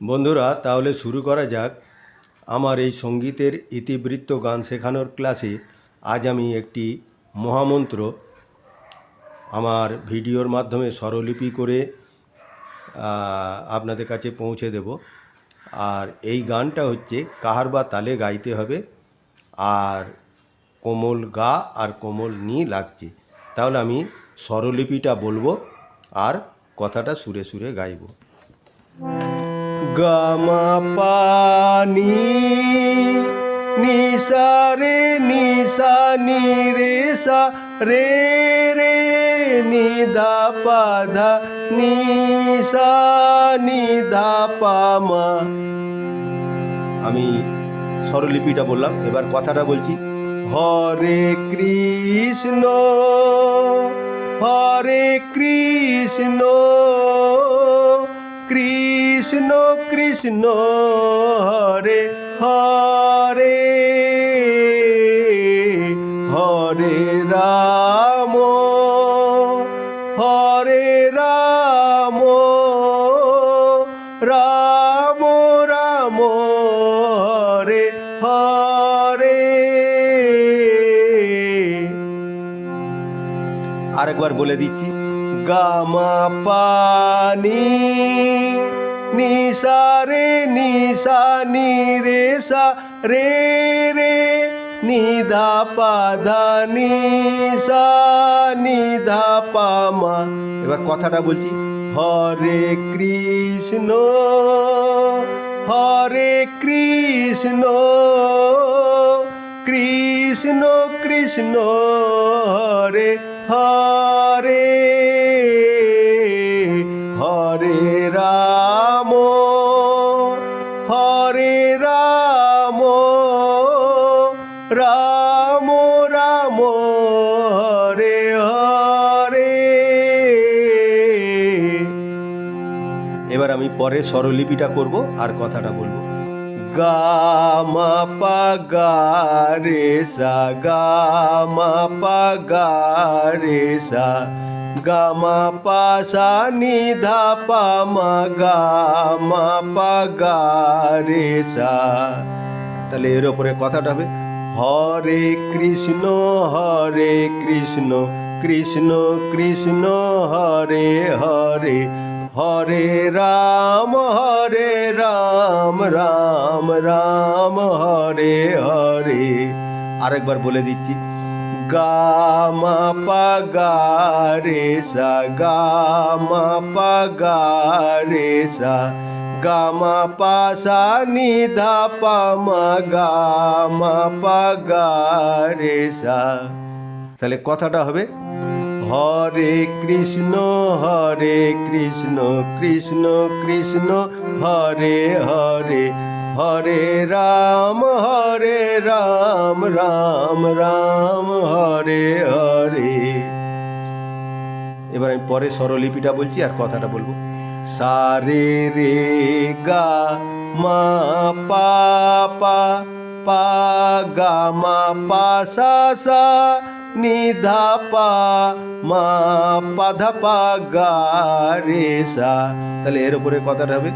বন্ধুরা, তাহলে শুরু করা যাক। আমার এই সঙ্গীতের ইতিবৃত্ত গান শেখানোর ক্লাসে আজ আমি একটি মহামন্ত্র আমার ভিডিওর মাধ্যমে স্বরলিপি করে আপনাদের কাছে পৌঁছে দেব। আর এই গানটা হচ্ছে, কাহার বা তালে গাইতে হবে, আর কোমল গা আর কোমল নি লাগছে। তাহলে আমি স্বরলিপিটা বলব আর কথাটা সুরে সুরে গাইবো। গামা পানি নিসা রে নিসা নি রে সা রে রে নি নিধা পাধা, নিসা নিধা পামা। আমি স্বরলিপিটা বললাম, এবার কথাটা বলছি। হরে কৃষ্ণ হরে কৃষ্ণ কৃষ্ণ কৃষ্ণ কৃষ্ণ হরে হরে। হরে রাম হরে রাম রাম রাম, হরে হরে। আরেকবার বলে দিচ্ছি গামা পানি নিসা রে নিসা নি রে সা রে। রে নিধা পাধা নিসা নিধা পামা এবার কথাটা বলছি, হরে কৃষ্ণ হরে কৃষ্ণ কৃষ্ণ কৃষ্ণ, হরে হরে হরে রাম। এবার আমি পরে স্বরলিপিটা করব আর কথাটা বলব। গা মা পা গা রে সা গা মা পা গা রে সা গা মা পা সা নি ধা পা মা গা মা পা গা রে সা। তাহলে এর ওপরে কথাটা হবে, হরে কৃষ্ণ হরে কৃষ্ণ কৃষ্ণ কৃষ্ণ হরে হরে হরে রাম হরে রাম রাম রাম, হরে হরে। আরেকবার বলে দিচ্ছি। গা রে সা গা রে সা পা সা পা মা গামা পা গা রে সা। তাহলে কথাটা হবে হরে কৃষ্ণ হরে কৃষ্ণ কৃষ্ণ কৃষ্ণ, হরে হরে হরে রাম হরে রাম রাম রাম, হরে হরে। এবার আমি পরে স্বরলিপিটা বলছি আর কথাটা বলব। সারে রে গা, মা, পা পা পা, গা, মা, পা, সা সা নিধা পা, মা পাধা পা, গা, রে, সা। তাহলে এর উপরে কথাটা হবে,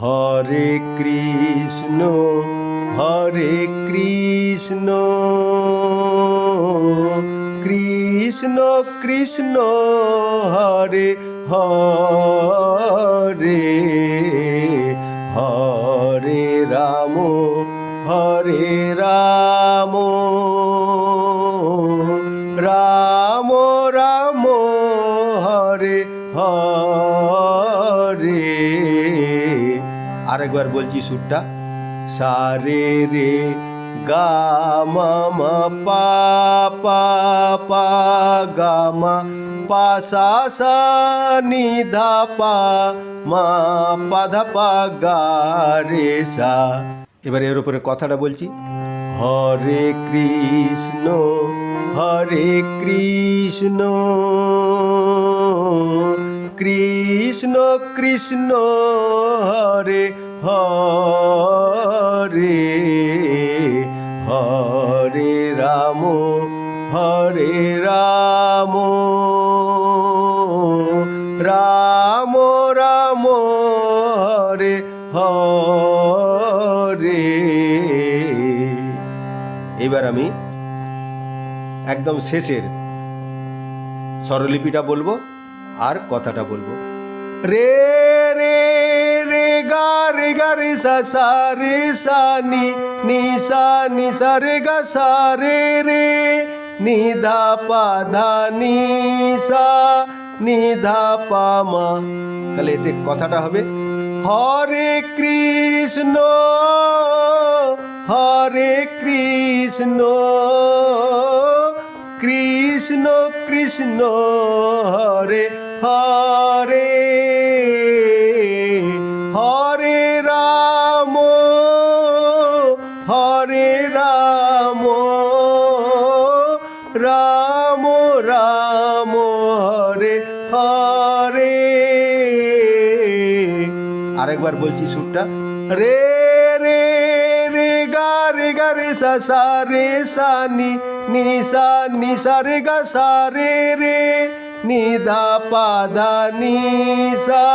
হরে কৃষ্ণ হরে কৃষ্ণ কৃষ্ণ কৃষ্ণ, হরে হরে। হরে হরে। আরেকবার বলছি সুরটা। সারে রে, গা, মা মা, পা পা পা, গা, মা, পা, সা সা, নি, ধা, পা, মা, পা, ধা, পা, গা, রে, সা। এবারে এর উপরে কথাটা বলছি। হরে কৃষ্ণ হরে কৃষ্ণ। কৃষ্ণ কৃষ্ণ হরে হরে হরে রাম হরে রাম রাম রাম হরে হরে। এবার আমি একদম শেষের স্বরলিপিটা বলব। আর কথাটা বলব। রে রে রে গা রে গা রে সা সা রে সা নি নি সা নি সা রে গা সা রে রে নি ধা পা ধা নি সা নি ধা পা মা। তাহলে এতে কথাটা হবে হরে কৃষ্ণ হরে কৃষ্ণ। কৃষ্ণ কৃষ্ণ হরে হরে হরে রাম হরে রাম রাম রাম হরে হরে। আরেকবার বলছি সুরটা। রে রে রে, গা রে গা, রে, সা সা, রে, সা, নি। নি সা নি সা রে গা সা রে রে নি ধা পা ধা নি সা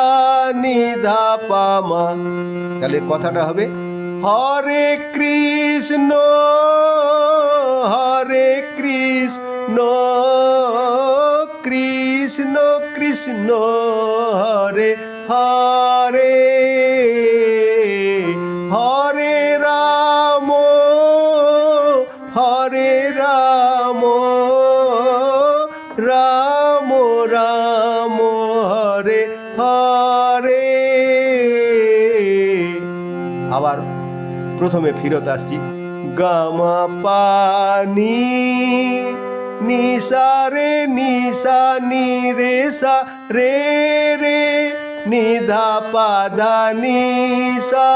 নি ধা পা মা। তাহলে কথাটা হবে, হরে কৃষ্ণ হরে কৃষ্ণ কৃষ্ণ কৃষ্ণ, হরে হরে। রাম রাম, হরে হরে। আবার প্রথমে ফিরত আসছি। গামা পানি নিসা রে নিসা নি রে, সা রে রে। নিধা পা, ধা নিসা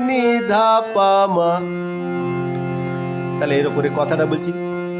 নিধা পা, মা। তাহলে এর উপরে কথাটা বলছি।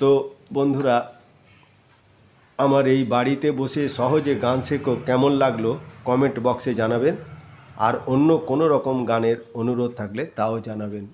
তো বন্ধুরা, আমার এই বাড়িতে বসে সহজে গান শেখো কেমন লাগল কমেন্ট বক্সে জানাবেন। আর অন্য কোনো রকম গানের অনুরোধ থাকলে তাও জানাবেন।